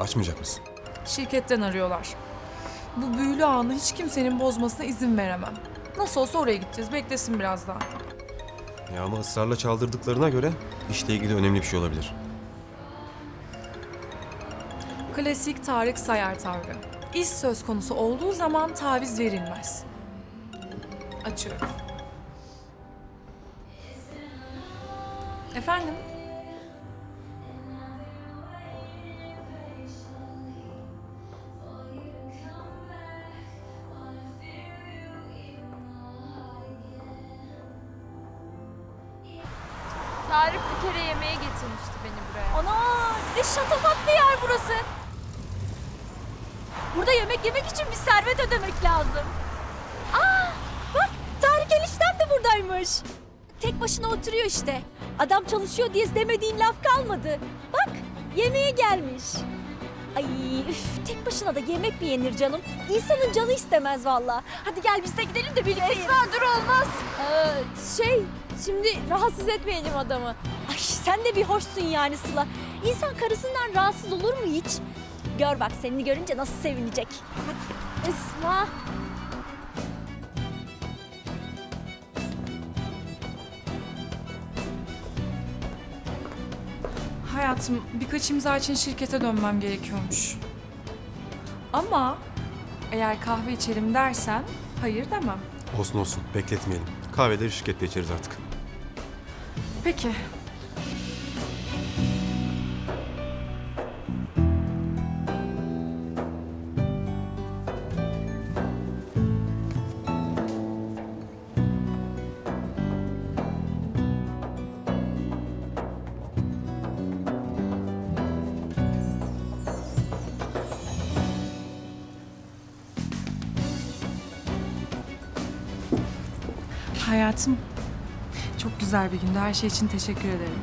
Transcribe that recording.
Açmayacak mısın? Şirketten arıyorlar. Bu büyülü anı hiç kimsenin bozmasına izin veremem. Nasıl olsa oraya gideceğiz. Beklesin biraz daha. Ya ama ısrarla çaldırdıklarına göre işle ilgili önemli bir şey olabilir. Klasik Tarık Sayar tavrı. İş söz konusu olduğu zaman taviz verilmez. Açıyorum. Efendim? Tarık bir kere yemeğe getirmişti beni buraya. Ana ne şatafatlı yer burası. Burada yemek yemek için bir servet ödemek lazım. Aa bak Tarık eniştem de buradaymış. Tek başına oturuyor işte. Adam çalışıyor diye demediğin laf kalmadı. Bak yemeğe gelmiş. Ay üf, tek başına da yemek mi yenir canım? İnsanın canı istemez valla. Hadi gel biz de gidelim de birlikte Esma dur olmaz. şey şimdi rahatsız etmeyelim adamı. Ay sen de bir hoşsun yani Sıla. İnsan karısından rahatsız olur mu hiç? Gör bak seni görünce nasıl sevinecek. Hadi Esma. Hayatım birkaç imza için şirkete dönmem gerekiyormuş. Ama eğer kahve içelim dersen hayır demem. Olsun olsun bekletmeyelim. Kahveleri şirkette içeriz artık. Peki. Hayatım, çok güzel bir gündü. Her şey için teşekkür ederim.